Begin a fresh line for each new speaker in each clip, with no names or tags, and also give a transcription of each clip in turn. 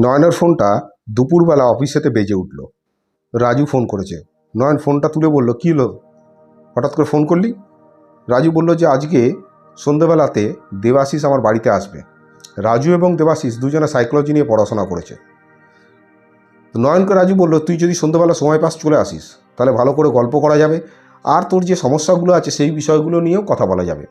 নয়নের ফোনটা দুপুরবেলা অফিসেতে বেজে উঠল। রাজু ফোন করেছে। নয়ন ফোনটা তুলে বলল, কী হলো? হঠাৎ করে ফোন করলি? রাজু বলল যে, আজকে সন্ধেবেলাতে দেবাশিস আমার বাড়িতে আসবে। রাজু এবং দেবাশিস দুজনে সাইকোলজি নিয়ে পড়াশোনা করেছে। নয়নকে রাজু বলল, তুই যদি সন্ধ্যেবেলা সময় পাস, চলে আসিস। তাহলে ভালো করে গল্প করা যাবে। আর তোর যে সমস্যাগুলো আছে, সেই বিষয়গুলো নিয়েও কথা বলা যাবে।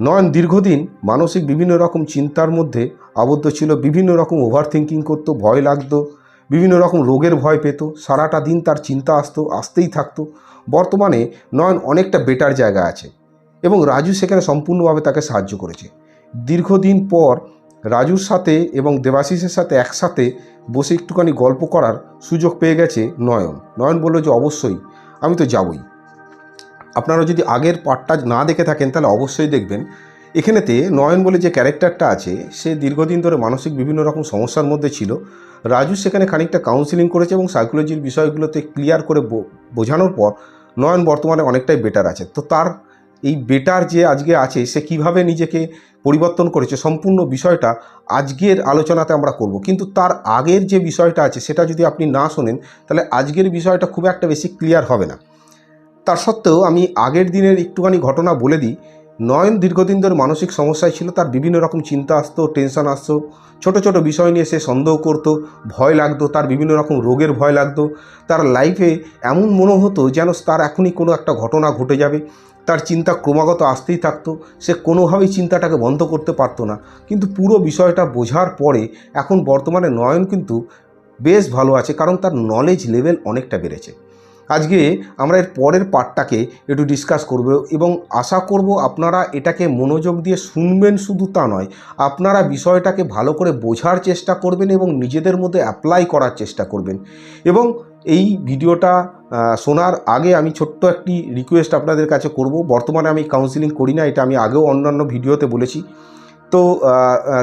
নয়ন দীর্ঘদিন মানসিক বিভিন্ন রকম চিন্তার মধ্যে আবদ্ধ ছিল, বিভিন্ন রকম ওভার থিঙ্কিং করতো, ভয় লাগতো, বিভিন্ন রকম রোগের ভয় পেত, সারাটা দিন তার চিন্তা আসতো, আসতেই থাকতো। বর্তমানে নয়ন অনেকটা বেটার জায়গা আছে এবং রাজু সেখানে সম্পূর্ণভাবে তাকে সাহায্য করেছে। দীর্ঘদিন পর রাজুর সাথে এবং দেবাশিসের সাথে একসাথে বসে একটুখানি গল্প করার সুযোগ পেয়ে গেছে নয়ন। নয়ন বলল যে, অবশ্যই, আমি তো যাবই। আপনারা যদি আগের পার্টটা না দেখে থাকেন, তাহলে অবশ্যই দেখবেন এখানেতে নয়ন বলে যে ক্যারেক্টারটা আছে, সে দীর্ঘদিন ধরে মানসিক বিভিন্ন রকম সমস্যার মধ্যে ছিল। রাজু সেখানে খানিকটা কাউন্সিলিং করেছে এবং সাইকোলজির বিষয়গুলোতে ক্লিয়ার করে বোঝানোর পর নয়ন বর্তমানে অনেকটাই বেটার আছে। তো তার এই বেটার যে আজকে আছে, সে কীভাবে নিজেকে পরিবর্তন করেছে, সম্পূর্ণ বিষয়টা আজকের আলোচনাতে আমরা করব। কিন্তু তার আগের যে বিষয়টা আছে, সেটা যদি আপনি না শোনেন, তাহলে আজকের বিষয়টা খুব একটা বেশি ক্লিয়ার হবে না। তার সত্ত্বেও আমি আগের দিনের একটুখানি ঘটনা বলে দিই। নয়ন দীর্ঘদিন ধরে মানসিক সমস্যায় ছিল, তার বিভিন্ন রকম চিন্তা আসতো টেনশন আসতো, ছোট ছোট বিষয় নিয়ে সে সন্দেহ করতো, ভয় লাগতো, তার বিভিন্ন রকম রোগের ভয় লাগতো। তার লাইফে এমন মনে হতো যেন তার এখনই কোনো একটা ঘটনা ঘটে যাবে। তার চিন্তা ক্রমাগত আসতেই থাকতো, সে কোনোভাবেই চিন্তাটাকে বন্ধ করতে পারতো না। কিন্তু পুরো বিষয়টা বোঝার পরে এখন বর্তমানে নয়ন কিন্তু বেশ ভালো আছে, কারণ তার নলেজ লেভেল অনেকটা বেড়েছে। আজকে আমরা এর পরের পার্টটাকে একটু ডিসকাস করব এবং আশা করব আপনারা এটাকে মনোযোগ দিয়ে শুনবেন শুধু তা নয়, আপনারা বিষয়টাকে ভালো করে বোঝার চেষ্টা করবেন এবং নিজেদের মধ্যে অ্যাপ্লাই করার চেষ্টা করবেন। এবং এই ভিডিওটা শোনার আগে আমি ছোট্ট একটি রিকোয়েস্ট আপনাদের কাছে করব। বর্তমানে আমি কাউন্সিলিং করি না, এটা আমি আগেও অন্যান্য ভিডিওতে বলেছি। তো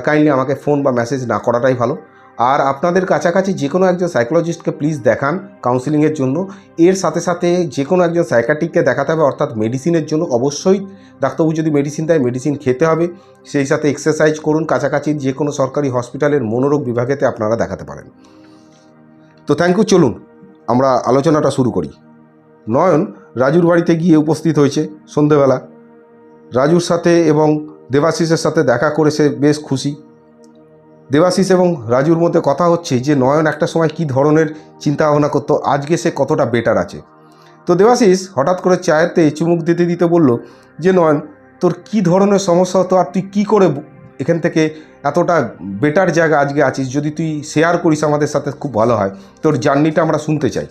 কাইন্ডলি আমাকে ফোন বা মেসেজ না করাটাই ভালো। আর আপনাদের কাছাকাছি যে কোনো একজন সাইকোলজিস্টকে প্লিজ দেখান কাউন্সিলিংয়ের জন্য। এর সাথে সাথে যে কোনো একজন সাইকাটিককে দেখাতে হবে, অর্থাৎ মেডিসিনের জন্য। অবশ্যই ডাক্তারবাবু যদি মেডিসিন দেয় মেডিসিন খেতে হবে। সেই সাথে এক্সারসাইজ করুন। কাছাকাছি যে কোনো সরকারি হসপিটালের মনোরোগ বিভাগেতে আপনারা দেখাতে পারেন। তো থ্যাংক ইউ চলুন আমরা আলোচনাটা শুরু করি। নয়ন রাজুর বাড়িতে গিয়ে উপস্থিত হয়েছে সন্ধেবেলা। রাজুর সাথে এবং দেবাশিসের সাথে দেখা করে সে বেশ খুশি। দেবাশিস এবং রাজুর মধ্যে কথা হচ্ছে যে নয়ন একটা সময় কি ধরনের চিন্তা ভাবনা করতো, আজকে সে কতটা বেটার আছে। তো দেবাশিস হঠাৎ করে চায়েতে চুমুক দিতে দিতে বলল যে, নয়ন, তোর কি ধরনের সমস্যা হতো আর তুই কী করে এখান থেকে এতটা বেটার জায়গা আজকে আছিস? যদি তুই শেয়ার করিস আমাদের সাথে খুব ভালো হয়, তোর জার্নিটা আমরা শুনতে চাই।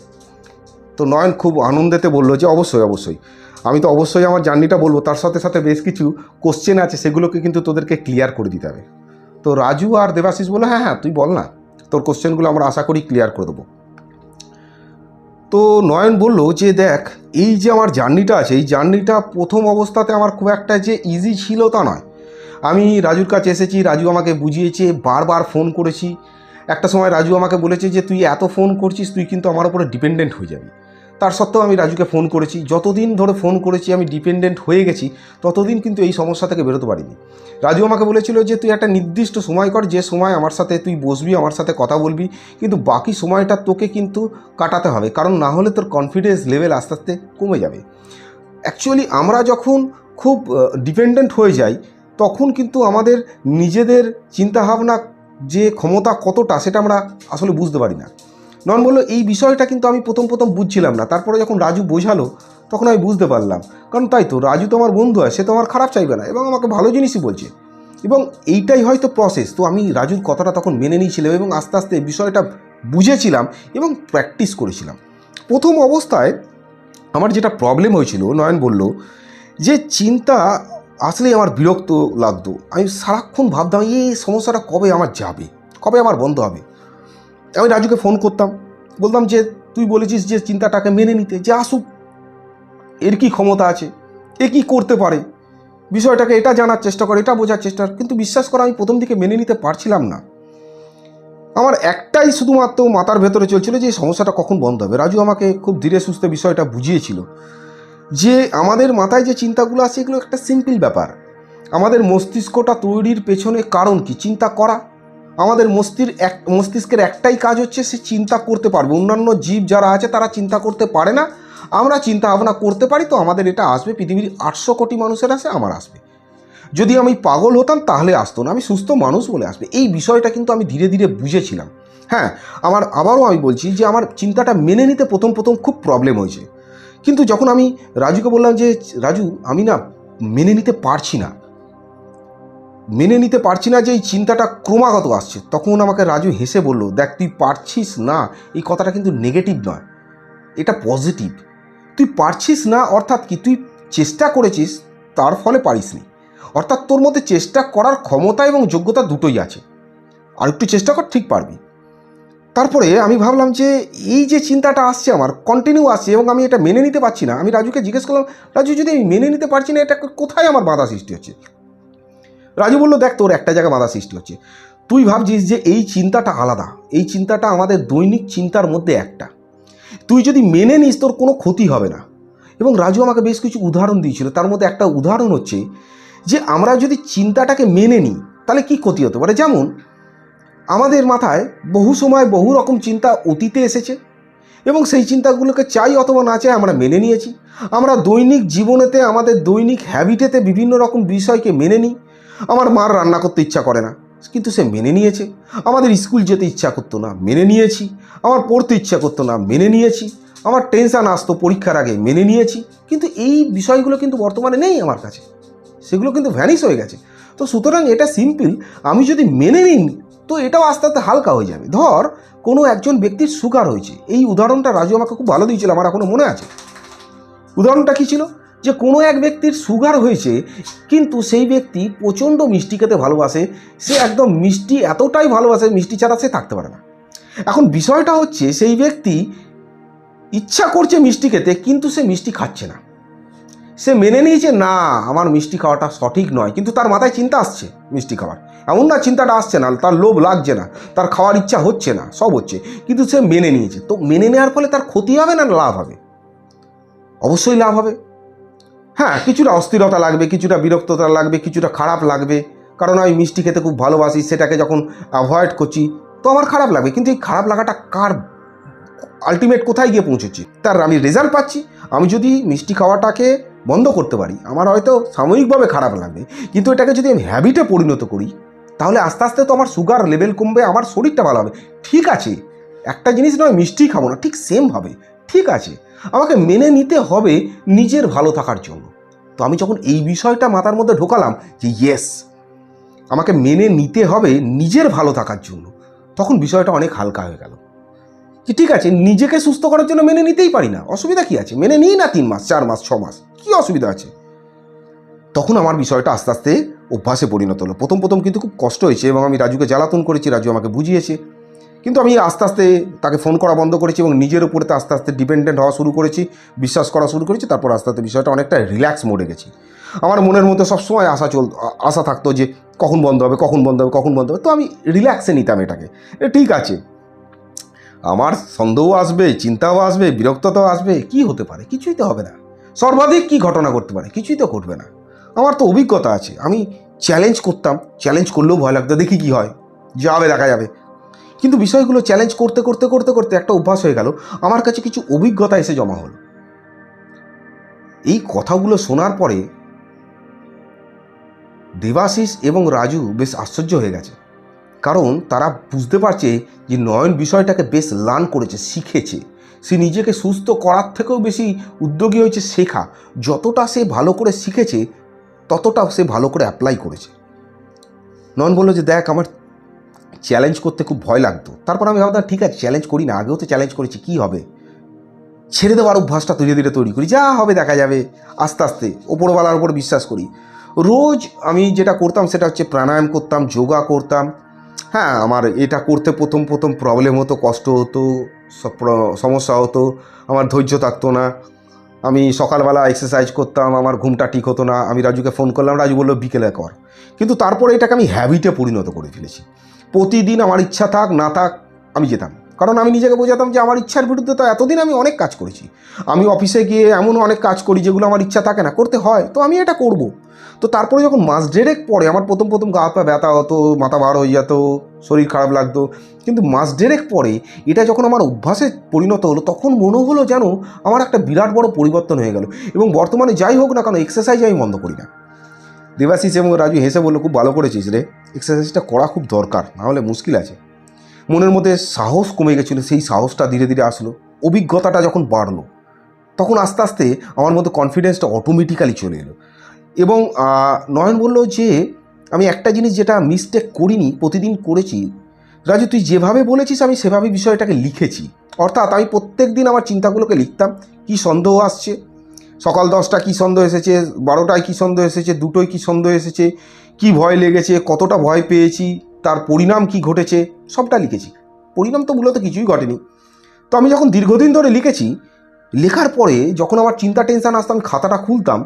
তো নয়ন খুব আনন্দেতে বলল যে, অবশ্যই অবশ্যই। আমি তো অবশ্যই আমার জার্নিটা বলব। তার সাথে সাথে বেশ কিছু কোশ্চেন আছে, সেগুলোকে কিন্তু তোদেরকে ক্লিয়ার করে দিতে হবে। তো রাজু আর দেবাশিস বলল হ্যাঁ হ্যাঁ তুই বল না। তোর কোশ্চেনগুলো আমরা আশা করি ক্লিয়ার করে দেবো। তো নয়ন বলল যে, দেখ, এই যে আমার জার্নিটা আছে, এই জার্নিটা প্রথম অবস্থাতে আমার খুব একটা যে ইজি ছিল তা নয়। আমি রাজুর কাছে এসেছি, রাজু আমাকে বুঝিয়েছে, বারবার ফোন করেছি। একটা সময় রাজু আমাকে বলেছে যে, তুই এত ফোন করছিস, তুই কিন্তু আমার উপরে ডিপেন্ডেন্ট হয়ে যাবি। তার সত্ত্বেও আমি রাজুকে ফোন করেছি। যতদিন ধরে ফোন করেছি, আমি ডিপেন্ডেন্ট হয়ে গেছি, ততদিন কিন্তু এই সমস্যা থেকে বেরোতে পারিনি। রাজু আমাকে বলেছিল যে, তুই একটা নির্দিষ্ট সময় কর, যে সময় আমার সাথে তুই বসবি, আমার সাথে কথা বলবি, কিন্তু বাকি সময়টা তোকে কিন্তু কাটাতে হবে, কারণ না হলে তোর কনফিডেন্স লেভেল আস্তে আস্তে কমে যাবে। অ্যাকচুয়ালি আমরা যখন খুব ডিপেন্ডেন্ট হয়ে যাই, তখন কিন্তু আমাদের নিজেদের চিন্তাভাবনা যে ক্ষমতা কতটা, সেটা আমরা আসলে বুঝতে পারি না। নন বলল, এই বিষয়টা কিন্তু আমি প্রথম প্রথম বুঝছিলাম না। তারপরে যখন রাজু বোঝালো, তখন আমি বুঝতে পারলাম। কারণ তাই তো, রাজু তো আমার বন্ধু হয় সে তো আমার খারাপ চাইবে না এবং আমাকে ভালো জিনিসই বলছে। এবং এইটাই হয়তো প্রসেস তো আমি রাজুর কথাটা তখন মেনে নিয়েছিলাম এবং আস্তে আস্তে বিষয়টা বুঝেছিলাম এবং প্র্যাকটিস করেছিলাম। প্রথম অবস্থায় আমার যেটা প্রবলেম হয়েছিল, নয়ন বলল যে, চিন্তা আসলেই আমার বিরক্ত লাগতো। আমি সারাক্ষণ ভাবতাম, এই সমস্যাটা কবে আমার যাবে? কবে আমার বন্ধ হবে? আমি রাজুকে ফোন করতাম। বলতাম যে, তুই বলেছিস যে, চিন্তাটাকে মেনে নিতে, যে আসুক। এর কি ক্ষমতা আছে? এ কি করতে পারে? বিষয়টাকে এটা জানার চেষ্টা করে, এটা বোঝার চেষ্টা। কিন্তু বিশ্বাস করা, আমি প্রথম দিকে মেনে নিতে পারছিলাম না। আমার একটাই শুধুমাত্র মাথার ভেতরে চলছিল যে সমস্যাটা কখন বন্ধ হবে। রাজু আমাকে খুব ধীরে সুস্থে বিষয়টা বুঝিয়েছিল যে, আমাদের মাথায় যে চিন্তাগুলো আছে, এগুলো একটা সিম্পল ব্যাপার। আমাদের মস্তিষ্কটা তৈরির পেছনে কারণ কি? চিন্তা করা। আমাদের মস্তির এক, মস্তিষ্কের একটাই কাজ হচ্ছে সে চিন্তা করতে পারবে। অন্যান্য জীব যারা আছে, তারা চিন্তা করতে পারে না। আমরা চিন্তা ভাবনা করতে পারি তো আমাদের এটা আসবে। পৃথিবীর আটশো কোটি মানুষের আসে আমার আসবে। যদি আমি পাগল হতাম, তাহলে আসতো না। আমি সুস্থ মানুষ বলে আসবে। এই বিষয়টা কিন্তু আমি ধীরে ধীরে বুঝেছিলাম। হ্যাঁ আমার আবারও আমি বলছি যে আমার চিন্তাটা মেনে নিতে প্রথম প্রথম খুব প্রবলেম হয়েছে। কিন্তু যখন আমি রাজুকে বললাম যে, রাজু, আমি না মেনে নিতে পারছি না। মেনে নিতে পারছি না যে এই চিন্তাটা ক্রমাগত আসছে। তখন আমাকে রাজু হেসে বলল, দেখ, তুই পারছিস না? এই কথাটা কিন্তু নেগেটিভ নয়। এটা পজিটিভ তুই পারছিস না, অর্থাৎ কি? তুই চেষ্টা করেছিস, তার ফলে পারিসনি। অর্থাৎ তোর মধ্যে চেষ্টা করার ক্ষমতা এবং যোগ্যতা দুটোই আছে। আর একটু চেষ্টা কর, ঠিক পারবি। তারপরে আমি ভাবলাম যে, এই যে চিন্তাটা আসছে আমার কন্টিনিউ আসছে এবং আমি এটা মেনে নিতে পারছি না। আমি রাজুকে জিজ্ঞেস করলাম, রাজু, যদি আমি মেনে নিতে পারছি না, এটা কোথায় আমার বাধা সৃষ্টি হচ্ছে? রাজু বলল, দেখ, তোর একটা জায়গায় বাধা সৃষ্টি হচ্ছে। তুই ভাবছিস যে এই চিন্তাটা আলাদা। এই চিন্তাটা আমাদের দৈনিক চিন্তার মধ্যে একটা। তুই যদি মেনে নিস, তোর কোনো ক্ষতি হবে না। এবং রাজু আমাকে বেশ কিছু উদাহরণ দিয়েছিল। তার মধ্যে একটা উদাহরণ হচ্ছে যে, আমরা যদি চিন্তাটাকে মেনে নিই, তাহলে কি ক্ষতি হতে পারে? যেমন, আমাদের মাথায় বহু সময় বহু রকম চিন্তা অতীতে এসেছে এবং সেই চিন্তাগুলোকে চাই অথবা না চাই আমরা মেনে নিয়েছি। আমরা দৈনিক জীবনেতে, আমাদের দৈনিক হ্যাবিটেতে বিভিন্ন রকম বিষয়কে মেনে নিই। আমার মার রান্না করতে ইচ্ছা করে না। কিন্তু সে মেনে নিয়েছে। আমাদের স্কুল যেতে ইচ্ছা করতো না, মেনে নিয়েছি। আমার পড়তে ইচ্ছা করতো না, মেনে নিয়েছি। আমার টেনশান আসতো পরীক্ষার আগে, মেনে নিয়েছি। কিন্তু এই বিষয়গুলো কিন্তু বর্তমানে নেই আমার কাছে। সেগুলো কিন্তু ভ্যানিশ হয়ে গেছে। তো সুতরাং এটা সিম্পল আমি যদি মেনে নিই, তো এটাও আস্তে আস্তে হালকা হয়ে যাবে। ধর, কোনো একজন ব্যক্তির সুগার হয়েছে। এই উদাহরণটা রাজু আমাকে খুব ভালো দিয়েছিল, আমার এখনও মনে আছে। উদাহরণটা কী ছিল? যে কোনো এক ব্যক্তির সুগার হয়েছে, কিন্তু সেই ব্যক্তি প্রচণ্ড মিষ্টি খেতে ভালোবাসে, সে একদম মিষ্টি এতটাই ভালোবাসে, মিষ্টি ছাড়া সে থাকতে পারে না। এখন বিষয়টা হচ্ছে, সেই ব্যক্তি ইচ্ছা করছে মিষ্টি খেতে, কিন্তু সে মিষ্টি খাচ্ছে না। সে মেনে নিয়েছে না, আমার মিষ্টি খাওয়াটা সঠিক নয়। কিন্তু তার মাথায় চিন্তা আসছে মিষ্টি খাওয়ার। এমন না চিন্তাটা আসছে না, তার লোভ লাগছে না, তার খাওয়ার ইচ্ছা হচ্ছে না, সব হচ্ছে। কিন্তু সে মেনে নিয়েছে। তো মেনে নেওয়ার ফলে তার ক্ষতি হবে না, লাভ হবে? অবশ্যই লাভ হবে। হ্যাঁ কিছুটা অস্থিরতা লাগবে, কিছুটা বিরক্ততা লাগবে, কিছুটা খারাপ লাগবে। কারণ আমি মিষ্টি খেতে খুব ভালোবাসি, সেটাকে যখন অ্যাভয়েড করছি, তো আমার খারাপ লাগবে। কিন্তু এই খারাপ লাগাটা কার আলটিমেট কোথায় গিয়ে পৌঁছেছি? তার আমি রেজাল্ট পাচ্ছি। আমি যদি মিষ্টি খাওয়াটাকে বন্ধ করতে পারি, আমার হয়তো সাময়িকভাবে খারাপ লাগবে। কিন্তু এটাকে যদি আমি হ্যাবিটে পরিণত করি, তাহলে আস্তে আস্তে তো আমার সুগার লেভেল কমবে, আমার শরীরটা ভালো হবে। ঠিক আছে, একটা জিনিস নয়, মিষ্টি খাব না। ঠিক সেম হবে ঠিক আছে আমাকে মেনে নিতে হবে নিজের ভালো থাকার জন্য। তো আমি যখন এই বিষয়টা মাথার মধ্যে ঢোকালাম যে ইয়েস আমাকে মেনে নিতে হবে নিজের ভালো থাকার জন্য, তখন বিষয়টা অনেক হালকা হয়ে গেল। যে ঠিক আছে, নিজেকে সুস্থ করার জন্য মেনে নিতেই পারি না, অসুবিধা কি আছে? মেনে নিই না তিন মাস, চার মাস, ছ মাস, কি অসুবিধা আছে? তখন আমার বিষয়টা আস্তে আস্তে অভ্যাসে পরিণত হলো। প্রথম প্রথম কিন্তু খুব কষ্ট হয়েছে এবং আমি রাজুকে জ্বালাতন করেছি, রাজু আমাকে বুঝিয়েছে। কিন্তু আমি আস্তে আস্তে তাকে ফোন করা বন্ধ করেছি এবং নিজের উপরেতে আস্তে আস্তে ডিপেন্ডেন্ট হওয়া শুরু করেছি, বিশ্বাস করা শুরু করেছি, তারপর আস্তে আস্তে বিষয়টা অনেকটা রিল্যাক্স মোডে গেছি। আমার মনের মধ্যে সবসময় আশা চল, আশা থাকতো যে কখন বন্ধ হবে, কখন বন্ধ হবে, কখন বন্ধ হবে, তো আমি রিল্যাক্সে নিতাম এটাকে। ঠিক আছে। আমার সন্দেহও আসবে, চিন্তাও আসবে, বিরক্ততাও আসবে, কি হতে পারে? কিছুই তো হবে না। সর্বাধিক কি ঘটনা করতে পারে? কিছুই তো ঘটবে না। আমার তো অভিজ্ঞতা আছে। আমি চ্যালেঞ্জ করতাম চ্যালেঞ্জ করলেও ভয় লাগতো, দেখি কি হয়। যাবে, দেখা যাবে। কিন্তু বিষয়গুলো চ্যালেঞ্জ করতে করতে করতে করতে একটা অভ্যাস হয়ে গেল। আমার কাছে কিছু অভিজ্ঞতা এসে জমা হলো। এই কথাগুলো শোনার পরে দেবাশিস এবং রাজু বেশ আশ্চর্য হয়ে গেছে। কারণ তারা বুঝতে পারছে যে নয়ন বিষয়টাকে বেশ লার্ন করেছে, শিখেছে। সে নিজেকে সুস্থ করার থেকেও বেশি উদ্যোগী হয়েছে, শেখা। যতটা সে ভালো করে শিখেছে ততটা সে ভালো করে অ্যাপ্লাই করেছে। নয়ন বলল যে, দেখ, আমার চ্যালেঞ্জ করতে খুব ভয় লাগতো। তারপর আমি ভাবতাম, ঠিক আছে চ্যালেঞ্জ করি না, আগেও তো চ্যালেঞ্জ করেছি, কী হবে? ছেড়ে দেওয়ার অভ্যাসটা ধীরে ধীরে তৈরি করি, যা হবে, দেখা যাবে, আস্তে আস্তে, ওপরওয়ালার উপর বিশ্বাস করি। রোজ আমি যেটা করতাম, সেটা হচ্ছে প্রাণায়াম করতাম, যোগা করতাম। হ্যাঁ আমার এটা করতে প্রথম প্রথম প্রবলেম হতো, কষ্ট হতো সমস্যা হতো, আমার ধৈর্য থাকতো না। আমি সকালবেলা এক্সারসাইজ করতাম, আমার ঘুমটা ঠিক হতো না। আমি রাজুকে ফোন করলাম, রাজু বলল, বিকেলে কর। কিন্তু তারপরে এটাকে আমি হ্যাবিটে পরিণত করে ফেলেছি। প্রতিদিন আমার ইচ্ছা থাক, না থাক, আমি যেতাম। কারণ আমি নিজেকে বোঝাতাম যে আমার ইচ্ছার বিরুদ্ধে তো এতদিন আমি অনেক কাজ করেছি। আমি অফিসে গিয়ে এমন অনেক কাজ করি যেগুলো আমার ইচ্ছা থাকে না, করতে হয়, তো আমি এটা করব। তো তারপরে যখন মাস ডেরেক পরে আমার প্রথম প্রথম গা পা ব্যথা হতো, মাথা বার হয়ে যেত, শরীর খারাপ লাগতো। কিন্তু মাস ডেরেক পরে এটা যখন আমার অভ্যাসে পরিণত হলো, তখন মনে হলো যেন আমার একটা বিরাট বড় পরিবর্তন হয়ে গেল। এবং বর্তমানে যাই হোক না কেন এক্সারসাইজ আমি বন্ধ করি না। দেবাশিস এবং রাজু হেসে বলল খুব ভালো করেছিস রে। এক্সারসাইজটা করা খুব দরকার নাহলে মুশকিল আছে। মনের মধ্যে সাহস কমে গেছিল, সেই সাহসটা ধীরে ধীরে আসলো, অভিজ্ঞতাটা যখন বাড়লো, তখন আস্তে আস্তে আমার মধ্যে কনফিডেন্সটা অটোমেটিক্যালি চলে এলো। এবং নয়ন বলল যে, আমি একটা জিনিস যেটা মিস্টেক করিনি, প্রতিদিন করেছি, রাজু তুই যেভাবে বলেছিস, আমি সেভাবে বিষয়টাকে লিখেছি। অর্থাৎ আমি প্রত্যেক দিন আমার চিন্তাগুলোকে লিখতাম, কি সন্দেহ আসছে সকাল দশটা কী সন্দেহ এসেছে, বারোটায় কী সন্দেহ এসেছে, দুটোয় কী সন্দেহ এসেছে, কি ভয় লেগেছে, কতটা ভয় পেয়েছি, তার পরিণাম কি ঘটেছে, সবটা লিখেছি। পরিণাম তো মূলত কিছুই ঘটেনি। তো আমি যখন দীর্ঘদিন ধরে লিখেছি, লেখার পরে যখন আমার চিন্তা টেনশন আসতাম খাতাটা খুলতাম,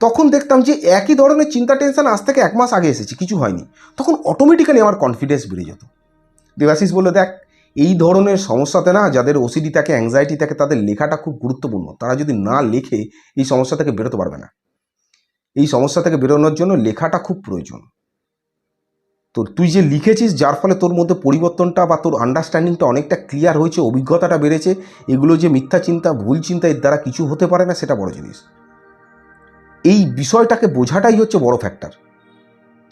তখন দেখতাম যে একই ধরনের চিন্তা টেনশন আজ থেকে এক মাস আগে এসেছে, কিছু হয়নি। তখন অটোমেটিক্যালি আমার কনফিডেন্স বেড়ে যেত। দেবাশিস বলল, দেখ এই ধরনের সমস্যাতে না যাদের ওসিডি থাকে অ্যাংজাইটি থাকে, তাদের লেখাটা খুব গুরুত্বপূর্ণ। তারা যদি না লেখে, এই সমস্যা থেকে বেরোতে পারবে না। এই সমস্যা থেকে বেরোনোর জন্য লেখাটা খুব প্রয়োজন। তো তুই যে লিখেছিস, যার ফলে তোর মধ্যে পরিবর্তনটা বা তোর আন্ডারস্ট্যান্ডিংটা অনেকটা ক্লিয়ার হয়েছে, অভিজ্ঞতাটা বেড়েছে, এগুলো যে মিথ্যা চিন্তা, ভুল চিন্তা, এর দ্বারা কিছু হতে পারে না, সেটা বড় জিনিস। এই বিষয়টাকে বোঝাটাই হচ্ছে বড় ফ্যাক্টর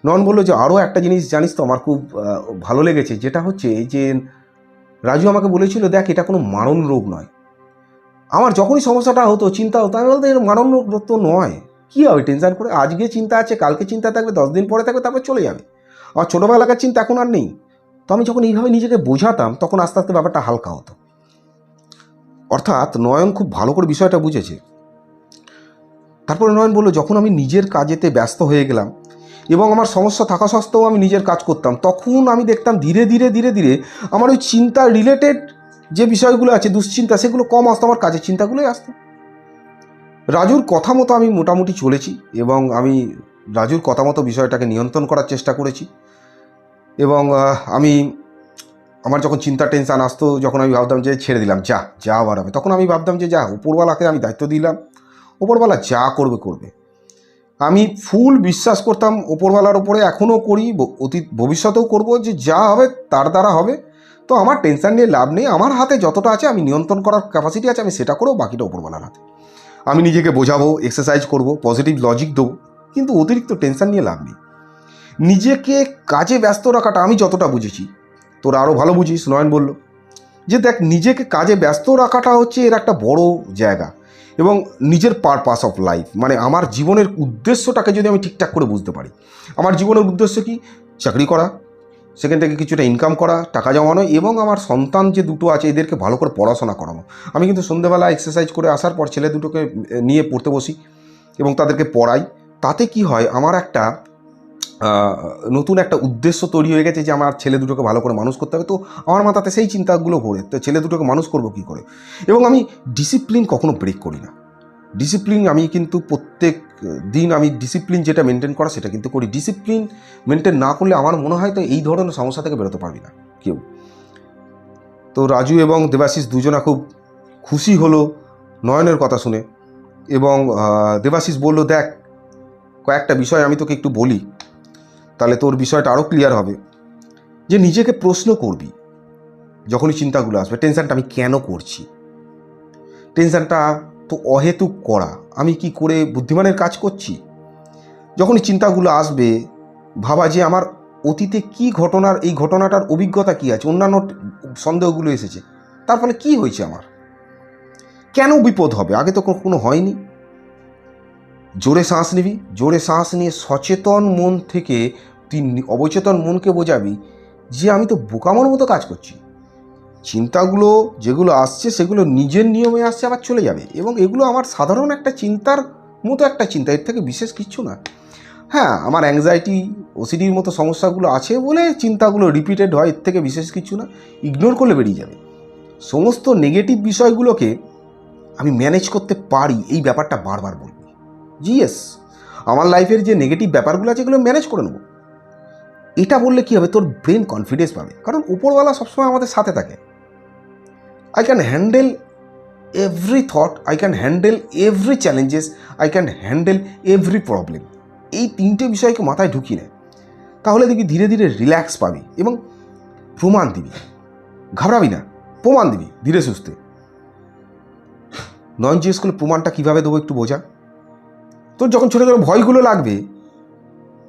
নন বলল যে আরও একটা জিনিস জানিস তো, আমার খুব ভালো লেগেছে, যেটা হচ্ছে যে রাজু আমাকে বলেছিল, দেখ, এটা কোনো মারণ রোগ নয়। আমার যখনই সমস্যাটা হতো, চিন্তা হতো, আমি বলতো এটা মারণ রোগ তো নয়। কী হবে টেনশন করে? আজকে চিন্তা আছে, কালকে চিন্তা থাকবে, দশ দিন পরে থাকবে, তারপর চলে যাবে। আমার ছোটোবেলাকার চিন্তা এখন আর নেই। তো আমি যখন এইভাবে নিজেকে বোঝাতাম, তখন আস্তে আস্তে ব্যাপারটা হালকা হতো। অর্থাৎ নয়ন খুব ভালো করে বিষয়টা বুঝেছে। তারপরে নয়ন বলল, যখন আমি নিজের কাজেতে ব্যস্ত হয়ে গেলাম এবং আমার সমস্যা থাকা সত্ত্বেও আমি নিজের কাজ করতাম। তখন আমি দেখতাম ধীরে ধীরে ধীরে ধীরে আমার ওই চিন্তা রিলেটেড যে বিষয়গুলো আছে, দুশ্চিন্তা, সেগুলো কম আসতো, আমার কাজের চিন্তাগুলোই আসতো। রাজুর কথা মতো আমি মোটামুটি চলেছি এবং আমি রাজুর কথা মতো বিষয়টাকে নিয়ন্ত্রণ করার চেষ্টা করেছি। এবং আমি, আমার যখন চিন্তা টেনশান আসতো, যখন আমি ভাবতাম যে ছেড়ে দিলাম, যা যা আবার হবে। তখন আমি ভাবতাম যে যা উপরওয়ালাকে আমি দায়িত্ব দিলাম। ওপরওয়ালা যা করবে করবে। আমি ফুল বিশ্বাস করতাম ওপরওয়ালার ওপরে এখনও করি অতীত, ভবিষ্যতেও করব, যে যা হবে তার দ্বারা হবে। তো আমার টেনশন নিয়ে লাভ নেই, আমার হাতে যতটা আছে আমি নিয়ন্ত্রণ করার ক্যাপাসিটি আছে, আমি সেটা করব বাকিটা ওপরওয়ালার হাতে। আমি নিজেকে বোঝাবো এক্সারসাইজ করব পজিটিভ লজিক দেবো, কিন্তু অতিরিক্ত টেনশন নিয়ে লাভ নেই। নিজেকে কাজে ব্যস্ত রাখাটা আমি যতটা বুঝেছি, তোরা আরও ভালো বুঝিস, নয়ন বলল, যে দেখ, নিজেকে কাজে ব্যস্ত রাখাটা হচ্ছে এর একটা বড় জায়গা। এবং নিজের পারপাস অফ লাইফ মানে আমার জীবনের উদ্দেশ্যটাকে যদি আমি ঠিকঠাক করে বুঝতে পারি। আমার জীবনের উদ্দেশ্য কি? চাকরি করা সেখান থেকে কিছুটা ইনকাম করা, টাকা জমানো এবং আমার সন্তান যে দুটো আছে, এদেরকে ভালো করে পড়াশোনা করানো। আমি কিন্তু সন্ধ্যেবেলা এক্সারসাইজ করে আসার পর ছেলে দুটোকে নিয়ে পড়তে বসি এবং তাদেরকে পড়াই। তাতে কি হয়? আমার একটা নতুন একটা উদ্দেশ্য তৈরি হয়ে গেছে যে আমার ছেলে দুটোকে ভালো করে মানুষ করতে হবে। তো আমার মাথাতে সেই চিন্তাগুলো ঘোরে, তো ছেলে দুটোকে মানুষ করব কী করে? এবং আমি ডিসিপ্লিন কখনো ব্রেক করি না। ডিসিপ্লিন আমি কিন্তু প্রত্যেক দিন আমি ডিসিপ্লিন যেটা মেনটেন করা সেটা কিন্তু করি। ডিসিপ্লিন মেনটেন না করলে আমার মনে হয় তো এই ধরনের সমস্যা থেকে বেরোতে পারবি না কেউ। তো রাজু এবং দেবাশিস দুজনা খুব খুশি হলো নয়নের কথা শুনে এবং দেবাশিস বলল, দেখ, কয়েকটা বিষয় আমি তোকে একটু বলি। তাহলে তোর বিষয়টা আরও ক্লিয়ার হবে। যে নিজেকে প্রশ্ন করবি, যখনই চিন্তাগুলো আসবে টেনশনটা আমি কেন করছি? টেনশনটা তো অহেতুক করা। আমি কি করে বুদ্ধিমানের কাজ করছি? যখনই চিন্তাগুলো আসবে, ভাবা যে আমার অতীতে কি ঘটনার, এই ঘটনাটার অভিজ্ঞতা কি আছে, অন্যান্য সন্দেহগুলো এসেছে, তার ফলে কী হয়েছে আমার? কেন বিপদ হবে? আগে তো কোনো হয়নি। জোরে শ্বাস নিবি, জোরে শ্বাস নিয়ে সচেতন মন থেকে তুই অবচেতন মনকে বোঝাবি যে আমি তো বোকামোর মতো কাজ করছি। চিন্তাগুলো যেগুলো আসছে সেগুলো নিজের নিয়মে আসছে আবার চলে যাবে এবং এগুলো আমার সাধারণ একটা চিন্তার মতো একটা চিন্তা, এর থেকে বিশেষ কিচ্ছু না। হ্যাঁ আমার অ্যাংজাইটি ওসিডির মতো সমস্যাগুলো আছে বলে চিন্তাগুলো রিপিটেড হয়, এর থেকে বিশেষ কিছু না। ইগনোর করলে বেরিয়ে যাবে। সমস্ত নেগেটিভ বিষয়গুলোকে আমি ম্যানেজ করতে পারি, এই ব্যাপারটা বারবার বলবি। জি ইয়েস আমার লাইফের যে নেগেটিভ ব্যাপারগুলো আছে এগুলো ম্যানেজ করে নেব। এটা বললে কী হবে? তোর ব্রেন কনফিডেন্স পাবে। কারণ উপরওয়ালা সবসময় আমাদের সাথে থাকে। I can handle every thought I can handle every challenges I can handle every problem এই তিনটে বিষয়কে মাথায় ঢুকিয়ে নেয় তাহলে দেখবি ধীরে ধীরে রিল্যাক্স পাবি এবং প্রমাণ দিবি। ঘাবড়াবি না। প্রমাণ দিবি ধীরে সুস্থে। নয়ন জিজ্ঞেস করলে প্রমাণটা কীভাবে দেবো একটু বোঝা। তোর যখন ছোটো ছোটো ভয়গুলো লাগবে,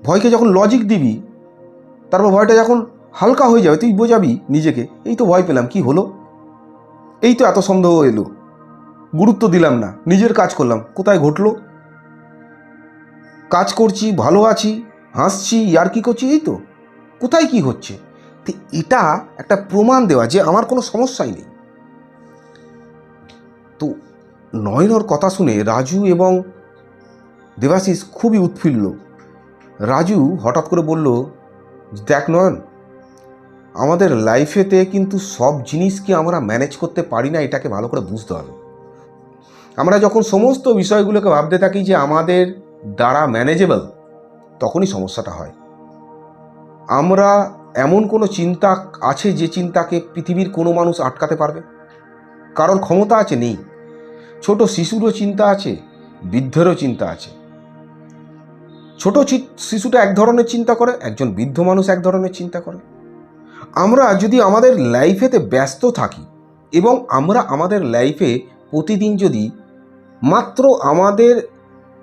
ভয়কে যখন লজিক দিবি তারপর ভয়টা যখন হালকা হয়ে যাবে, তুই বোঝাবি নিজেকে। এই তো ভয় পেলাম, কি হলো? এই তো এত সন্দেহ এলো। গুরুত্ব দিলাম না, নিজের কাজ করলাম। কোথায় ঘটলো? কাজ করছি, ভালো আছি, হাসছি, আর কি করছি এই তো? কোথায় কি হচ্ছে? তো এটা একটা প্রমাণ দেওয়া যে আমার কোনো সমস্যাই নেই। তো নয়নর কথা শুনে রাজু এবং দেবাশিস খুবই উৎফুল্ল। রাজু হঠাৎ করে বলল দেখ নয়ন, আমাদের লাইফেতে কিন্তু সব জিনিসকে আমরা ম্যানেজ করতে পারি না, এটাকে ভালো করে বুঝতে হবে। আমরা যখন সমস্ত বিষয়গুলোকে ভাবতে থাকি যে আমাদের দ্বারা ম্যানেজেবল তখনই সমস্যাটা হয়। আমরা এমন কোনো চিন্তা আছে যে চিন্তাকে পৃথিবীর কোনো মানুষ আটকাতে পারবে? কারণ ক্ষমতা আছে? নেই। ছোট শিশুরও চিন্তা আছে, বৃদ্ধেরও চিন্তা আছে। ছোট শিশুটা এক ধরনের চিন্তা করে, একজন বৃদ্ধ মানুষ এক ধরনের চিন্তা করে। আমরা যদি আমাদের লাইফেতে ব্যস্ত থাকি এবং আমরা আমাদের লাইফে প্রতিদিন যদি মাত্র আমাদের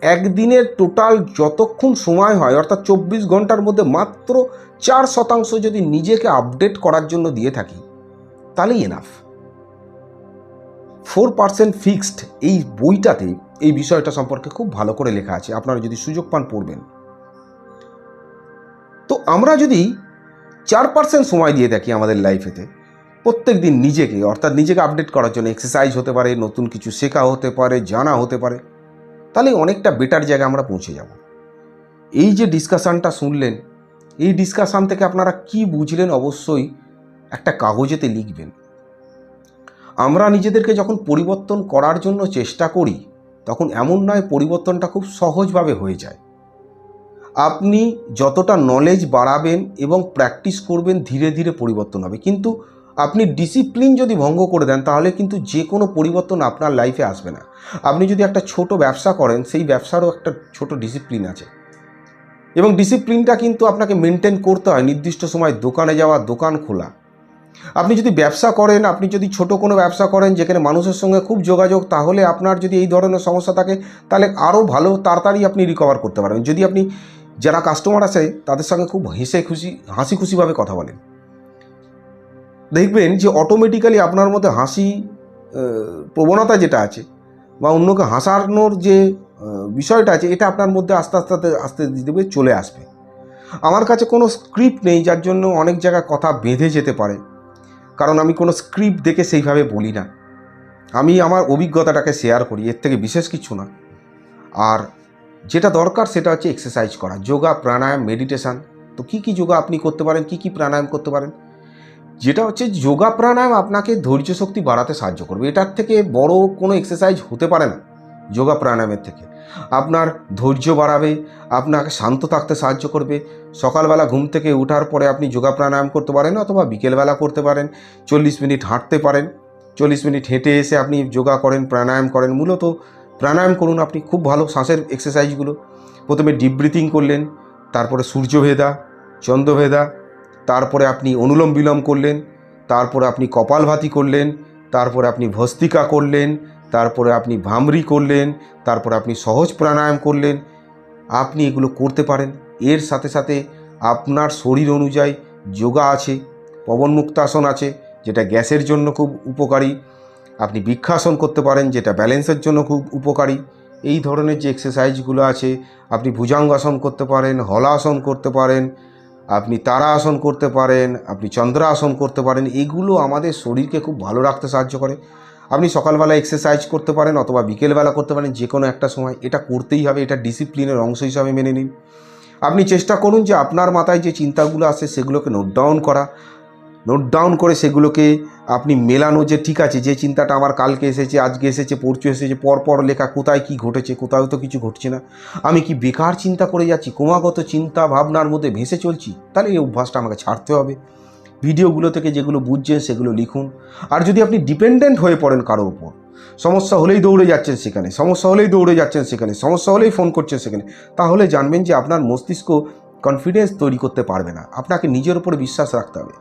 একদিনের টোটাল যতক্ষণ সময় হয়, অর্থাৎ চব্বিশ ঘণ্টার মধ্যে মাত্র চার শতাংশ যদি নিজেকে আপডেট করার জন্য দিয়ে থাকি, তাহলেই এনাফ ফোর পার্সেন্ট ফিক্সড এই বইটাতে এই বিষয়টা সম্পর্কে খুব ভালো করে লেখা আছে, আপনারা যদি সুযোগ পান পড়বেন। তো আমরা যদি চার পার্সেন্ট সময় দিয়ে থাকি আমাদের লাইফেতে প্রত্যেক দিন নিজেকে, অর্থাৎ নিজেকে আপডেট করার জন্য এক্সারসাইজ হতে পারে, নতুন কিছু শেখা হতে পারে, জানা হতে পারে, তাহলে অনেকটা বেটার জায়গায় আমরা পৌঁছে যাব। এই যে ডিসকাশানটা শুনলেন, এই ডিসকাশান থেকে আপনারা কি বুঝলেন অবশ্যই একটা কাগজেতে লিখবেন। আমরা নিজেদেরকে যখন পরিবর্তন করার জন্য চেষ্টা করি তখন এমন নয় পরিবর্তনটা খুব সহজভাবে হয়ে যায়। আপনি যতটা নলেজ বাড়াবেন এবং প্র্যাকটিস করবেন ধীরে ধীরে পরিবর্তন হবে। কিন্তু আপনি ডিসিপ্লিন যদি ভঙ্গ করে দেন, তাহলে কিন্তু যে কোনো পরিবর্তন আপনার লাইফে আসবে না। আপনি যদি একটা ছোট ব্যবসা করেন, সেই ব্যবসারও একটা ছোট ডিসিপ্লিন আছে। এবং ডিসিপ্লিনটা কিন্তু আপনাকে মেনটেন করতে হয়। নির্দিষ্ট সময় দোকানে যাওয়া, দোকান খোলা। আপনি যদি ব্যবসা করেন, আপনি যদি ছোট কোনো ব্যবসা করেন যেখানে মানুষের সঙ্গে খুব যোগাযোগ, তাহলে আপনার যদি এই ধরনের সমস্যা থাকে, তাহলে আরও ভালো, তাড়াতাড়ি আপনি রিকভার করতে পারবেন যদি আপনি যারা কাস্টমার আসে তাদের সঙ্গে খুব হেসে খুশি, হাসি খুশিভাবে কথা বলেন। দেখবেন যে অটোমেটিক্যালি আপনার মধ্যে হাসি প্রবণতা যেটা আছে, বা অন্যকে হাসানোর যে বিষয়টা আছে, এটা আপনার মধ্যে আস্তে আস্তে আস্তে আস্তে, ধীরে চলে আসবে। আমার কাছে কোনো স্ক্রিপ্ট নেই, যার জন্য অনেক জায়গায় কথা বেঁধে যেতে পারে। কারণ আমি কোনো স্ক্রিপ্ট দেখে সেইভাবে বলি না। আমি আমার অভিজ্ঞতাটাকে শেয়ার করি, এর থেকে বিশেষ কিছু না। আর যেটা দরকার সেটা হচ্ছে এক্সারসাইজ করা, যোগা, প্রাণায়াম মেডিটেশান তো কী কী যোগা আপনি করতে পারেন, কী কী প্রাণায়াম করতে পারেন? যেটা হচ্ছে যোগা, প্রাণায়াম আপনাকে ধৈর্য শক্তি বাড়াতে সাহায্য করবে। এটার থেকে বড় কোনো এক্সারসাইজ হতে পারে না, যোগা, প্রাণায়ামের থেকে। আপনার ধৈর্য বাড়াবে, আপনাকে শান্ত থাকতে সাহায্য করবে। সকালবেলা ঘুম থেকে ওঠার পরে আপনি যোগা প্রাণায়াম করতে পারেন অথবা বিকেলবেলা করতে পারেন। চল্লিশ মিনিট হাঁটতে পারেন। চল্লিশ মিনিট হেঁটে এসে আপনি যোগা করেন, প্রাণায়াম করেন। মূলত প্রাণায়াম করুন আপনি খুব ভালো শ্বাসের এক্সারসাইজগুলো প্রথমে ডিপ ব্রিথিং করলেন, তারপরে সূর্যভেদা, চন্দ্রভেদা, তারপরে আপনি অনুলোম বিলোম করলেন, তারপরে আপনি কপালভাতি করলেন, তারপরে আপনি ভস্তিকা করলেন, তারপরে আপনি ভামরি করলেন, তারপরে আপনি সহজ প্রাণায়াম করলেন। আপনি এগুলো করতে পারেন। এর সাথে সাথে আপনার শরীর অনুযায়ী যোগা আছে পবন মুক্তাসন আছে, যেটা গ্যাসের জন্য খুব উপকারী। আপনি বৃক্ষাসন করতে পারেন, যেটা ব্যালেন্সের জন্য খুব উপকারী। এই ধরনের যে এক্সারসাইজগুলো আছে, আপনি ভুজাঙ্গাসন করতে পারেন, হলাসন করতে পারেন, আপনি তারা আসন করতে পারেন, আপনি চন্দ্র আসন করতে পারেন, এগুলো আমাদের শরীরকে খুব ভালো রাখতে সাহায্য করে। আপনি সকালবেলা এক্সারসাইজ করতে পারেন, অথবা বিকেলবেলা করতে পারেন যে কোনো একটা সময়। এটা করতেই হবে, এটা ডিসিপ্লিনের অংশ হিসাবে মেনে নিন। আপনি চেষ্টা করুন যে আপনার মাথায় যে চিন্তাগুলো আসে সেগুলোকে নোট ডাউন করা। নোট ডাউন করে সেগুলোকে আপনি মেলানো যে ঠিক আছে, যে চিন্তাটা আমার কালকে এসেছে, আজকে এসেছে, পরশু এসেছে পর পর লেখা কোথায় কি ঘটেছে, কোথাও তো কিছু ঘটছে না। আমি কি বেকার চিন্তা করে যাচ্ছি, ক্রমাগত চিন্তা ভাবনার মধ্যে ভেসে চলছি? তাহলে এই অভ্যাসটা আমাকে ছাড়তে হবে। ভিডিওগুলো থেকে যেগুলো বুঝছেন সেগুলো লিখুন। আর যদি আপনি ডিপেন্ডেন্ট হয়ে পড়েন কারোর উপর সমস্যা হলেই দৌড়ে যাচ্ছেন সেখানে, সমস্যা হলেই দৌড়ে যাচ্ছেন সেখানে, সমস্যা হলেই ফোন করছেন সেখানে, তাহলে জানবেন যে আপনার মস্তিষ্ক কনফিডেন্স তৈরি করতে পারবে না। আপনাকে নিজের উপরে বিশ্বাস রাখতে হবে।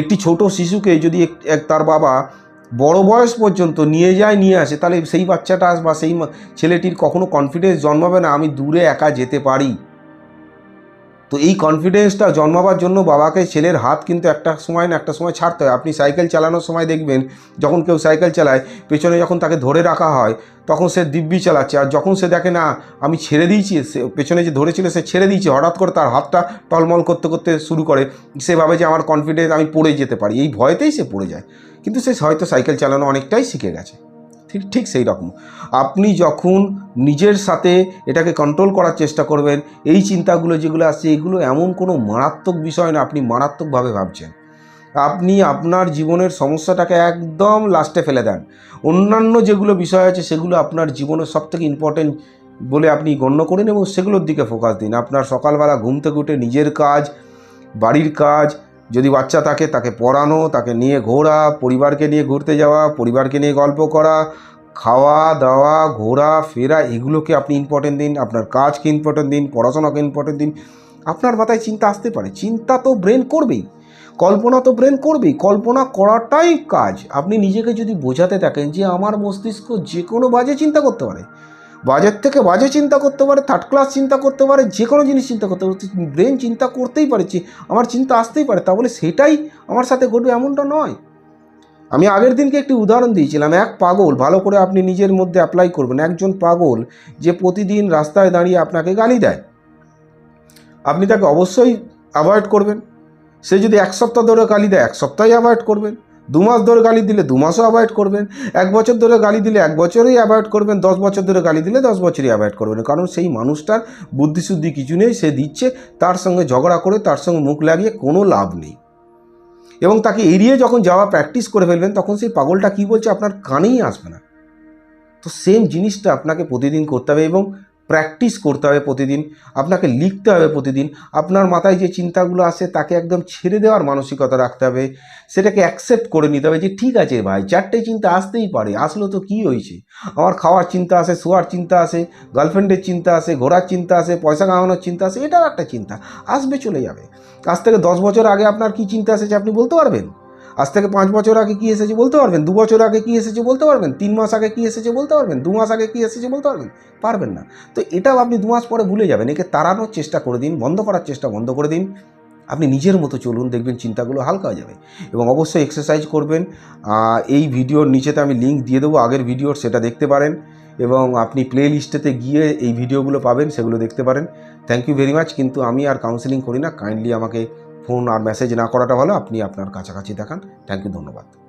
একটি ছোট শিশুকে যদি এক তার বাবা বড় বয়স পর্যন্ত নিয়ে যায়, নিয়ে আসে, তাহলে সেই বাচ্চাটা বা সেই ছেলেটির কখনো কনফিডেন্স জন্মাবে না, আমি দূরে একা যেতে পারি। তো এই কনফিডেন্সটা জন্মাবার জন্য বাবাকে ছেলের হাত কিন্তু একটা সময় না একটা সময় ছাড়তে হয়। আপনি সাইকেল চালানোর সময় দেখবেন, যখন কেউ সাইকেল চালায়, পেছনে যখন তাকে ধরে রাখা হয়, তখন সে দিব্যি চালাচ্ছে। আর যখন সে দেখে না, আমি ছেড়ে দিয়েছি, সে পেছনে যে ধরেছিল, সে ছেড়ে দিয়েছে, হঠাৎ করে তার হাতটা টলমল করতে করতে শুরু করে, সে ভাবে যে আমার কনফিডেন্স আমি পড়ে যেতে পারি। এই ভয়তেই সে পড়ে যায়। কিন্তু সে হয়তো সাইকেল চালানো অনেকটাই শিখে গেছে। ঠিক ঠিক সেই রকম। আপনি যখন নিজের সাথে এটাকে কন্ট্রোল করার চেষ্টা করবেন, এই চিন্তাগুলো যেগুলো আসছে, এগুলো এমন কোনো মারাত্মক বিষয় না, আপনি মারাত্মকভাবে ভাবছেন। আপনি আপনার জীবনের সমস্যাটাকে একদম লাস্টে ফেলে দেন। অন্যান্য যেগুলো বিষয় আছে, সেগুলো আপনার জীবনের সবথেকে ইম্পর্টেন্ট বলে আপনি গণ্য করেন এবং সেগুলোর দিকে ফোকাস দিন। আপনার সকালবেলা ঘুম থেকে উঠে নিজের কাজ, বাড়ির কাজ যদি বাচ্চা থাকে, তাকে পড়ানো, তাকে নিয়ে ঘোরা, পরিবারকে নিয়ে ঘুরতে যাওয়া, পরিবারকে নিয়ে গল্প করা, খাওয়া, দাওয়া, ঘোরা, ফেরা, এগুলোকে আপনি ইম্পর্টেন্ট দিন, আপনার কাজকে ইম্পর্টেন্ট দিন, পড়াশোনাকে ইম্পর্টেন্ট দিন। আপনার মাথায় চিন্তা আসতে পারে। চিন্তা তো ব্রেন করবেই। কল্পনা তো ব্রেন করবেই। কল্পনা করাটাই কাজ। আপনি নিজেকে যদি বোঝাতে থাকেন যে আমার মস্তিষ্ক যে কোনো বাজে চিন্তা করতে পারে। বাজের থেকে বাজে চিন্তা করতে পারে থার্ড ক্লাস চিন্তা করতে পারে, যে কোনো জিনিস চিন্তা করতে পারে ব্রেন চিন্তা করতেই পারে আমার চিন্তা আসতেই পারে, তা বলে সেটাই আমার সাথে ঘটবে এমনটা নয়। আমি আগের দিনকে একটি উদাহরণ দিয়েছিলাম, এক পাগল, ভালো করে আপনি নিজের মধ্যে অ্যাপ্লাই করবেন, একজন পাগল যে প্রতিদিন রাস্তায় দাঁড়িয়ে আপনাকে গালি দেয়। আপনি তাকে অবশ্যই অ্যাভয়েড করবেন। সে যদি এক সপ্তাহ ধরে গালি দেয়, এক সপ্তাহে অ্যাভয়েড করবেন। দু মাস ধরে গালি দিলে দু মাসও অ্যাভয়েড করবেন, এক বছর ধরে গালি দিলে এক বছরই অ্যাভয়েড করবেন, দশ বছর ধরে গালি দিলে দশ বছরই অ্যাভয়েড করবেন। কারণ সেই মানুষটার বুদ্ধিশুদ্ধি কিছু নেই, সে দিচ্ছে, তার সঙ্গে ঝগড়া করে তার সঙ্গে মুখ লাগিয়ে কোনো লাভ নেই। এবং তাকে এড়িয়ে যখন যাওয়া প্র্যাকটিস করে ফেলবেন, তখন সেই পাগলটা কী বলছে আপনার কানেই আসবে না। তো সেম জিনিসটা আপনাকে প্রতিদিন করতে হবে এবং প্র্যাকটিস করতে হবে প্রতিদিন, আপনাকে লিখতে হবে প্রতিদিন, আপনার মাথায় যে চিন্তাগুলো আসে তাকে একদম ছেড়ে দেওয়ার মানসিকতা রাখতে হবে, সেটাকে অ্যাকসেপ্ট করে নিতে হবে যে ঠিক আছে ভাই, চারটে চিন্তা আসতেই পারে, আসলো তো কী হয়েছে? আমার খাওয়ার চিন্তা আসে, শোয়ার চিন্তা আসে গার্লফ্রেন্ডের চিন্তা আসে, ঘোরার চিন্তা আসে, পয়সা কামানোর চিন্তা আসে, এটাও একটা চিন্তা, আসবে চলে যাবে। আজ থেকে দশ বছর আগে আপনার কী চিন্তা এসেছে আপনি বলতে পারবেন? আজ থেকে পাঁচ বছর আগে কী এসেছে বলতে পারবেন? দু বছর আগে কী এসেছে বলতে পারবেন? তিন মাস আগে কী এসেছে বলতে পারবেন? দু মাস আগে কী এসেছে বলতে পারবেন? পারবেন না। তো এটাও আপনি দু মাস পরে ভুলে যাবেন। একে তাড়ানোর চেষ্টা করে দিন, বন্ধ করার চেষ্টা বন্ধ করে দিন। আপনি নিজের মতো চলুন, দেখবেন চিন্তাগুলো হালকা হয়ে যাবে। এবং অবশ্যই এক্সারসাইজ করবেন। এই ভিডিওর নিচেতে আমি লিঙ্ক দিয়ে দেবো, আগের ভিডিওর সেটা দেখতে পারেন। এবং আপনি প্লে লিস্টেতে গিয়ে এই ভিডিওগুলো পাবেন, সেগুলো দেখতে পারেন। থ্যাংক ইউ ভেরি মাচ কিন্তু আমি আর কাউন্সেলিং করি না। কাইন্ডলি আমাকে ফোন আর মেসেজ না করাটা ভালো আপনি আপনার কাছাকাছি দেখান। থ্যাংক ইউ ধন্যবাদ।